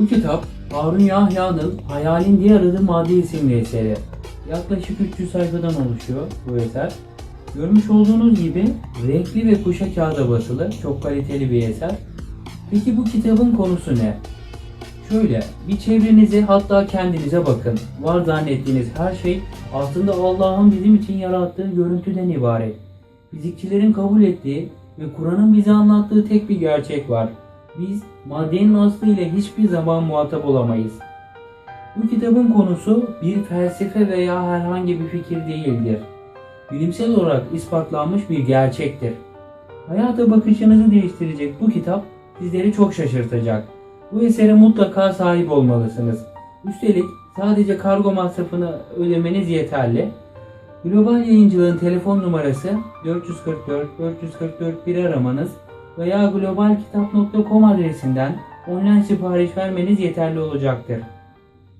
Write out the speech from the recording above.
Bu kitap Harun Yahya'nın Hayalin Diğer Adı Madde isimli eseri. Yaklaşık 300 sayfadan oluşuyor bu eser. Görmüş olduğunuz gibi renkli ve kuşa kağıda basılı çok kaliteli bir eser. Peki bu kitabın konusu ne? Şöyle bir çevrenize hatta kendinize bakın. Var zannettiğiniz her şey aslında Allah'ın bizim için yarattığı görüntüden ibaret. Fizikçilerin kabul ettiği ve Kur'an'ın bize anlattığı tek bir gerçek var. Biz maddenin aslı ile hiçbir zaman muhatap olamayız. Bu kitabın konusu bir felsefe veya herhangi bir fikir değildir. Bilimsel olarak ispatlanmış bir gerçektir. Hayata bakışınızı değiştirecek bu kitap sizleri çok şaşırtacak. Bu esere mutlaka sahip olmalısınız. Üstelik sadece kargo masrafını ödemeniz yeterli. Global yayıncılığın telefon numarası 444 444 bir aramanız veya globalkitap.com adresinden online sipariş vermeniz yeterli olacaktır.